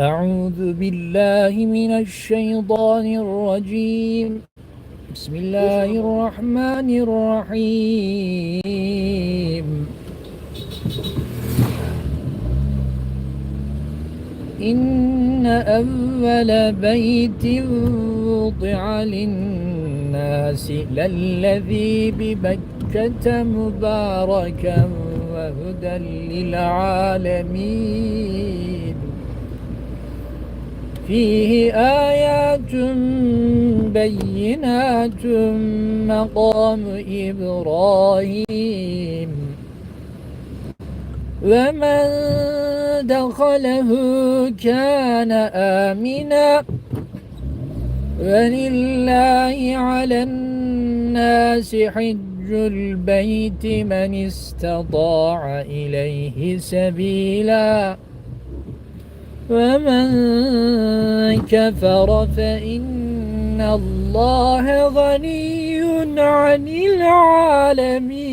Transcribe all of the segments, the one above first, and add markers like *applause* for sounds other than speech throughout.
أعوذ بالله من الشيطان الرجيم. بسم الله الرحمن الرحيم. إن أول بيت وضع للناس للذي ببكة مباركا وهدى للعالمين. فيه آيات بينات مقام إبراهيم. ومن دخله كان آمنا. ولله على الناس حج البيت من استطاع إليه سبيلا. ومن كفر فإن الله غني عن العالمين.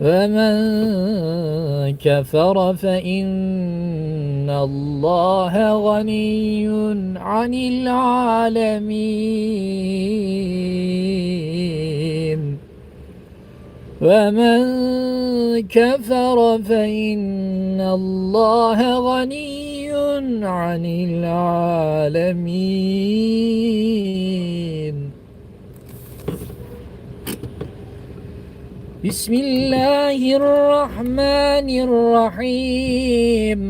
ومن كفر فإن الله غني عن العالمين. ومن كفر فإن الله غني عن العالمين. بسم الله الرحمن الرحيم.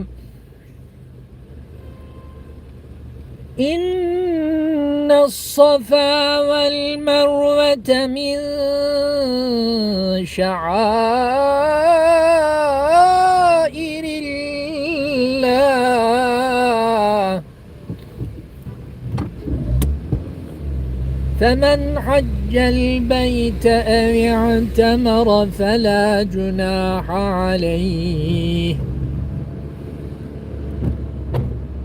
إن الصفا والمروة من شعائر الله. فمن حج البيت أو اعتمر فلا جناح عليه.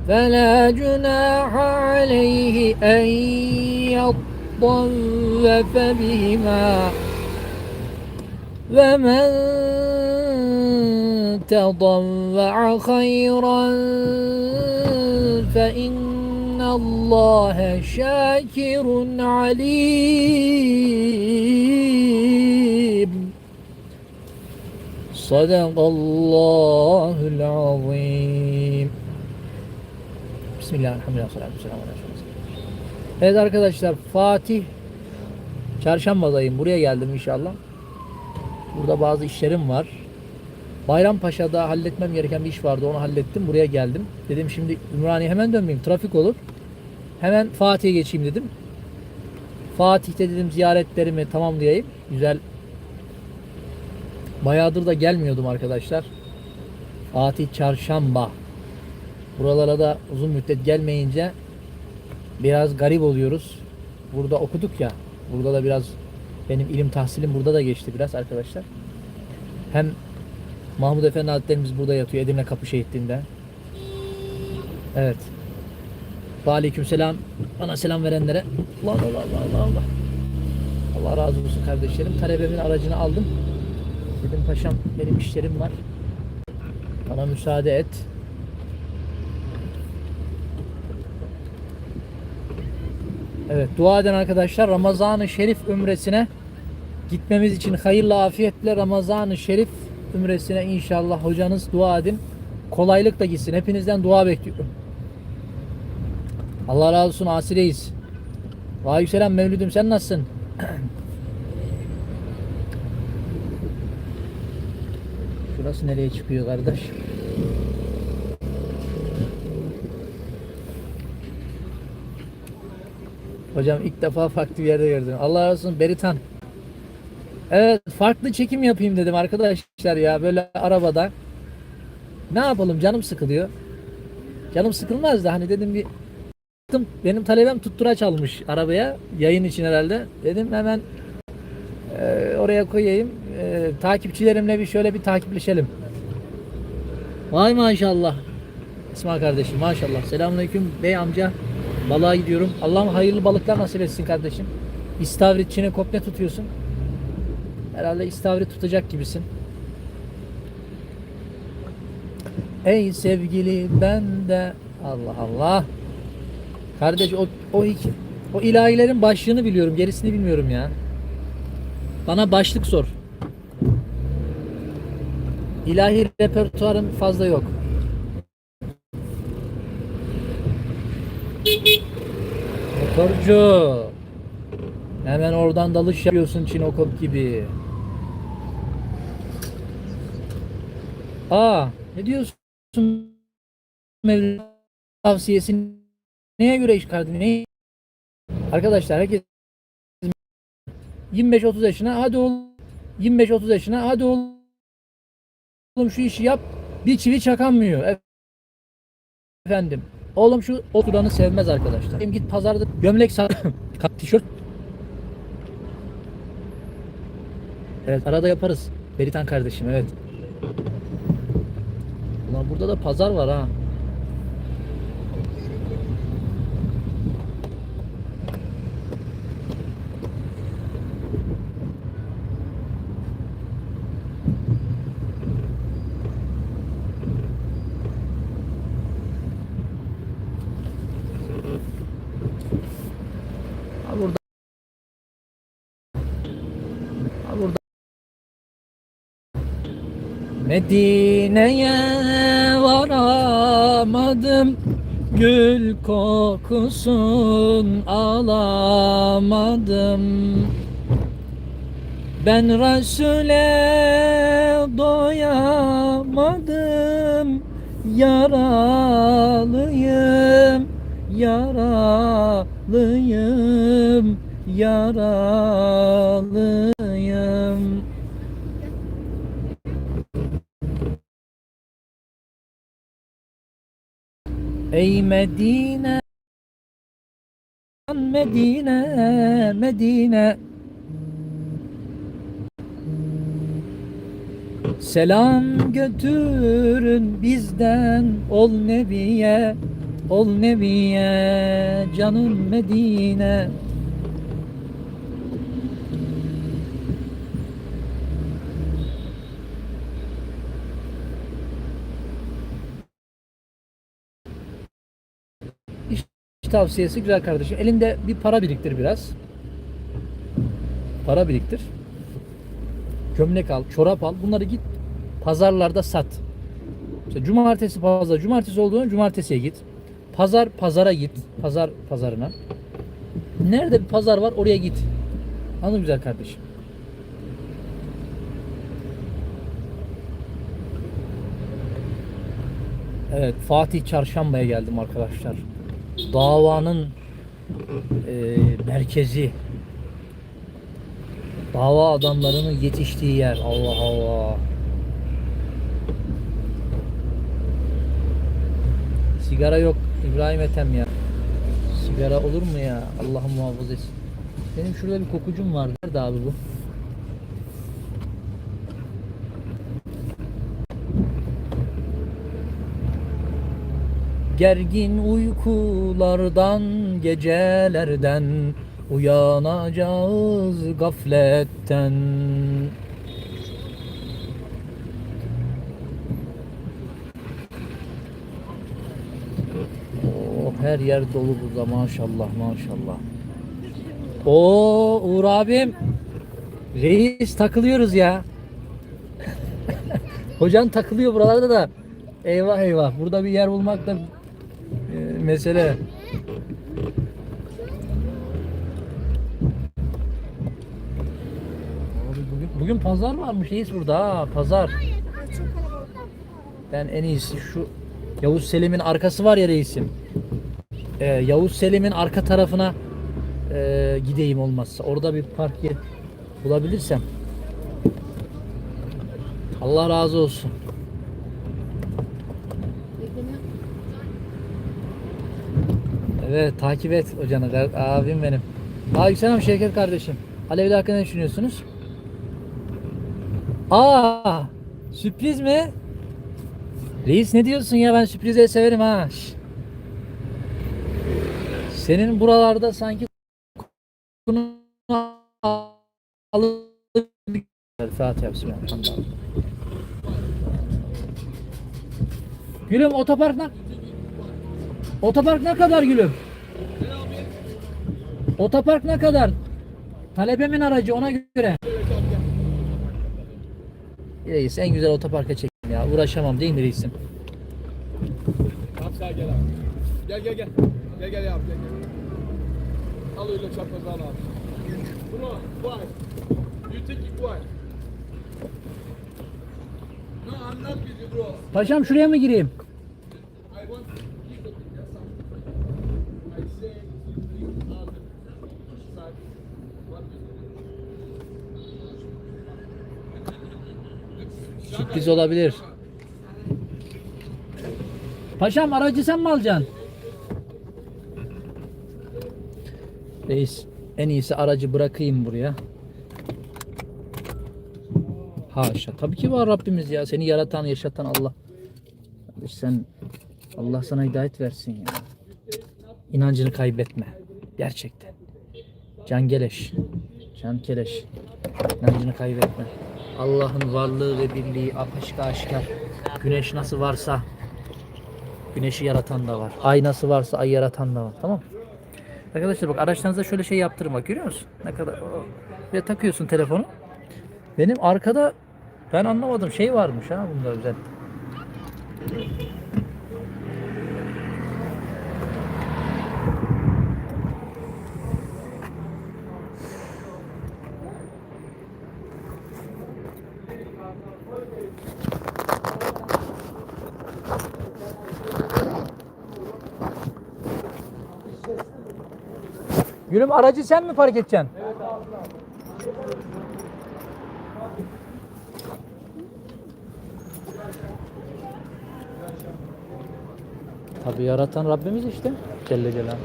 فلا جناح عليه أن يطوف بهما. ومن تطوع خيرا فإن الله شاكر عليم. صدق الله العظيم. Bismillah, elhamdülillah, salatu selamu aleyhi ve sellem. Evet arkadaşlar Fatih Çarşamba'dayım. Buraya geldim inşallah. Burada bazı işlerim var. Bayrampaşa'da halletmem gereken bir iş vardı. Onu hallettim. Buraya geldim. Dedim şimdi Ümraniye hemen dönmeyeyim. Trafik olur. Hemen Fatih'e geçeyim dedim. Fatih'te dedim ziyaretlerimi tamamlayayım. Güzel. Bayağıdır da gelmiyordum arkadaşlar. Fatih Çarşamba. Buralara da uzun müddet gelmeyince biraz garip oluyoruz. Burada okuduk ya. Burada da biraz benim ilim tahsilim burada da geçti biraz arkadaşlar. Hem Mahmud Efendi Hazretlerimiz burada yatıyor Edirne Kapı Şehitliği'nde. Evet. Ve aleyküm selam. Bana selam verenlere. Allah Allah Allah Allah Allah. Allah razı olsun kardeşlerim. Talebemin aracını aldım. Dedim paşam benim işlerim var. Bana müsaade et. Evet dua eden arkadaşlar Ramazan-ı Şerif ümresine gitmemiz için hayırlı afiyetle Ramazan-ı Şerif ümresine inşallah hocanız dua edin. Kolaylıkla gitsin. Hepinizden dua bekliyorum. Allah razı olsun asireyiz. Aleykümselam Mevlüdüm sen nasılsın? *clears throat* Şurası nereye çıkıyor kardeş? Hocam ilk defa farklı bir yerde gördüm. Allah razı olsun Beritan. Evet farklı çekim yapayım dedim arkadaşlar ya böyle arabada. Ne yapalım canım sıkılıyor. Canım sıkılmaz da hani dedim bir benim talebem tuttura çalmış arabaya yayın için herhalde. Dedim hemen e, oraya koyayım. E, takipçilerimle bir şöyle bir takipleşelim. Vay maşallah. İsmail kardeşim maşallah. Selamünaleyküm bey amca. Balığa gidiyorum. Allah'ım hayırlı balıklar nasip etsin kardeşim. İstavrit, çine, kop ne tutuyorsun? Herhalde istavrit tutacak gibisin. Ey sevgili ben de Allah Allah. Kardeş o o iki o ilahilerin başlığını biliyorum, gerisini bilmiyorum ya. Bana başlık sor. İlahi repertuarım fazla yok. Motorcu. Hemen oradan dalış yapıyorsun Çinokop gibi. Aa, ne diyorsun? Mevlüt tavsiyesi neye göre iş çıkardın? Ne? Arkadaşlar herkes 25-30 yaşına hadi oğlum 25-30 yaşına hadi oğlum şu işi yap bir çivi çakamıyor. Efendim oğlum şu oturanı sevmez arkadaşlar. Hem git pazarda gömlek sat *laughs* tişört Evet arada yaparız. Beritan kardeşim evet. Ulan burada da pazar var ha burada. Ha burada. Medine'ye varamadım. Gül kokusun alamadım. Ben Resul'e doyamadım. Yaralıyım, yaralıyım, yaralıyım Ey Medine Medine Medine. Selam götürün bizden ol Nebiye ol Nebiye canım Medine Tavsiyesi güzel kardeşim. Elinde bir para biriktir biraz. Para biriktir. Gömlek al, çorap al. Bunları git pazarlarda sat. İşte cumartesi pazar, cumartesi olduğunda cumartesiye git. Pazar pazara git. Pazar pazarına. Nerede bir pazar var oraya git. Anladın güzel kardeşim. Evet Fatih Çarşamba'ya geldim arkadaşlar. Davanın e, merkezi. Dava adamlarının yetiştiği yer. Allah Allah. Sigara yok İbrahim Ethem ya. Sigara olur mu ya? Allah'ım muhafaza etsin. Benim şurada bir kokucum var. Nerede abi bu? Gergin uykulardan gecelerden uyanacağız gafletten. Oh, her yer dolu burada maşallah maşallah. Oo Uğur abim. Reis takılıyoruz ya. *laughs* Hocan takılıyor buralarda da. Eyvah eyvah. Burada bir yer bulmak da mesele. Abi bugün, bugün pazar varmış reis burada ha pazar. Ben en iyisi şu Yavuz Selim'in arkası var ya reisim. Ee, Yavuz Selim'in arka tarafına e, gideyim olmazsa. Orada bir park bulabilirsem. Allah razı olsun. Evet takip et hocanı abim benim. Aleykümselam Şevket kardeşim. Alevli hakkında ne düşünüyorsunuz? Aa sürpriz mi? Reis ne diyorsun ya ben sürprizleri severim ha. Senin buralarda sanki Fatiha Bismillahirrahmanirrahim. Gülüm otopark ne? Otopark ne kadar gülüm? Otopark ne kadar? Talebemin aracı ona göre. Reis en güzel otoparka çektim ya. Uğraşamam değil mi reisim? Tamam sen gel abi. Gel gel gel. Gel gel abi gel gel. Al öyle çaprazı al abi. Bro, why? You take it why? No, I'm not with you bro. Paşam şuraya mı gireyim? Olabilir. Paşam aracı sen mi alacaksın? Reis en iyisi aracı bırakayım buraya. Haşa. Tabii ki var Rabbimiz ya. Seni yaratan, yaşatan Allah. Kardeş sen Allah sana hidayet versin ya. İnancını kaybetme. Gerçekten. Can geleş. Can keleş. İnancını kaybetme. Allah'ın varlığı ve birliği apaçık aşikar. Güneş nasıl varsa güneşi yaratan da var. Ay nasıl varsa ay yaratan da var. Tamam mı? Arkadaşlar bak araçlarınıza şöyle şey yaptırın bak görüyor musun? Ne kadar ve takıyorsun telefonu. Benim arkada ben anlamadım şey varmış ha bunda özel. Gülüm aracı sen mi park edeceksin? Tabii yaratan Rabbimiz işte. Celle Celaluhu.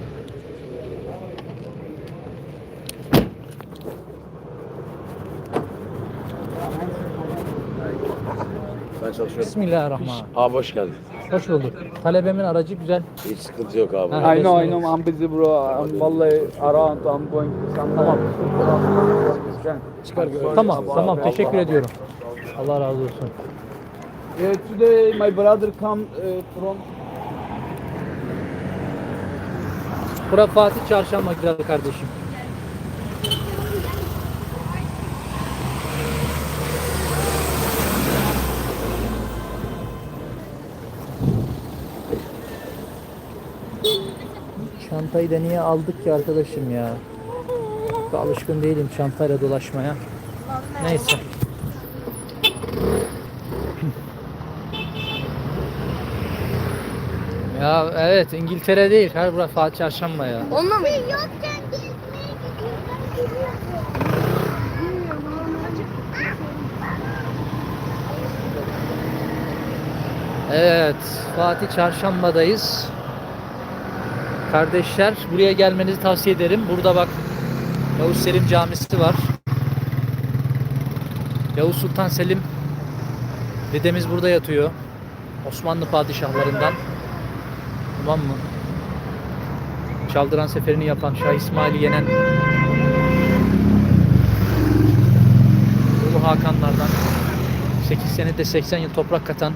Ben çalışıyorum. Bismillahirrahmanirrahim. Abi hoş geldin. Hoş bulduk. Talebemin aracı güzel. Hiç sıkıntı yok abi. Ha. I know, I know. I'm busy, bro. I'm wallahi around. I'm going to some. Tamam. Çıkar Tamam, tamam. Teşekkür ediyorum. Allah razı olsun. Uh, today, my brother come uh, from. Bura Fatih Çarşamba güzel kardeşim. Çantayı da niye aldık ki arkadaşım ya? Çok alışkın değilim çantayla dolaşmaya. Neyse. *laughs* Ya evet İngiltere değil. Her bura Fatih Çarşamba ya. Onunla mı? Yokken. Evet, Fatih Çarşamba'dayız. Kardeşler, buraya gelmenizi tavsiye ederim. Burada bak, Yavuz Selim Camisi var. Yavuz Sultan Selim dedemiz burada yatıyor. Osmanlı padişahlarından. Tamam mı? Çaldıran seferini yapan, Şah İsmail'i yenen Ulu Hakanlardan 8 senede 80 yıl toprak katan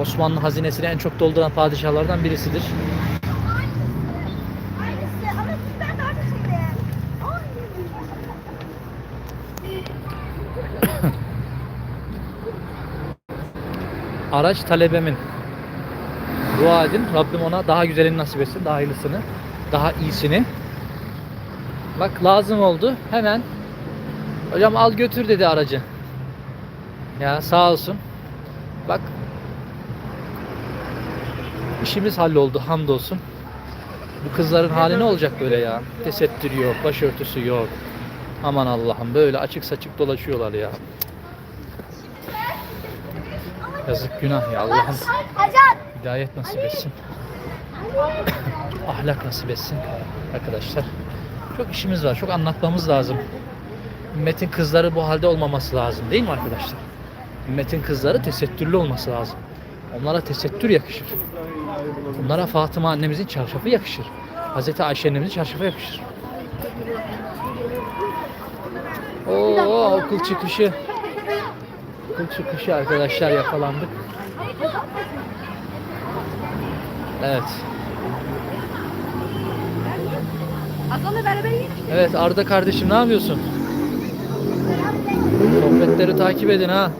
Osmanlı hazinesini en çok dolduran padişahlardan birisidir. Aynısı ama siz ben de orada şimdi. Ay. Araç talebemin. Dua edin. Rabbim ona daha güzelini nasip etsin. Daha hayırlısını. Daha iyisini. Bak lazım oldu. Hemen hocam al götür dedi aracı. Ya sağ olsun. Bak işimiz halloldu hamdolsun. Bu kızların hali ne olacak böyle ya? Tesettür yok, başörtüsü yok. Aman Allah'ım böyle açık saçık dolaşıyorlar ya. Yazık günah ya Allah'ım hidayet nasip etsin. Ahlak nasip etsin arkadaşlar. Çok işimiz var. Çok anlatmamız lazım. Ümmetin kızları bu halde olmaması lazım değil mi arkadaşlar? Ümmetin kızları tesettürlü olması lazım. Onlara tesettür yakışır. Onlara Fatıma annemizin çarşafı yakışır. Hazreti Ayşe annemizin çarşafı yakışır. Oo okul çıkışı. Okul çıkışı arkadaşlar yakalandık. Evet. Hasan'la beraber. Evet Arda kardeşim ne yapıyorsun? Sohbetleri takip edin ha.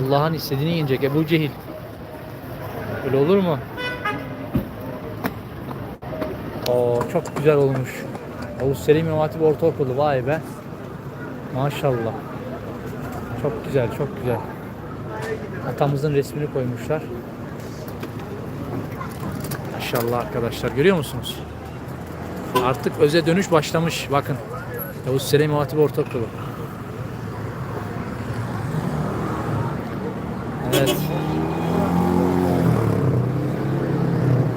Allah'ın istediğini yiyecek Ebu Cehil. Öyle olur mu? Oo çok güzel olmuş. Yavuz Selim İmam Hatip Ortaokulu vay be. Maşallah. Çok güzel, çok güzel. Atamızın resmini koymuşlar. Maşallah arkadaşlar görüyor musunuz? Artık öze dönüş başlamış. Bakın. Yavuz Selim İmam Hatip Ortaokulu. Evet.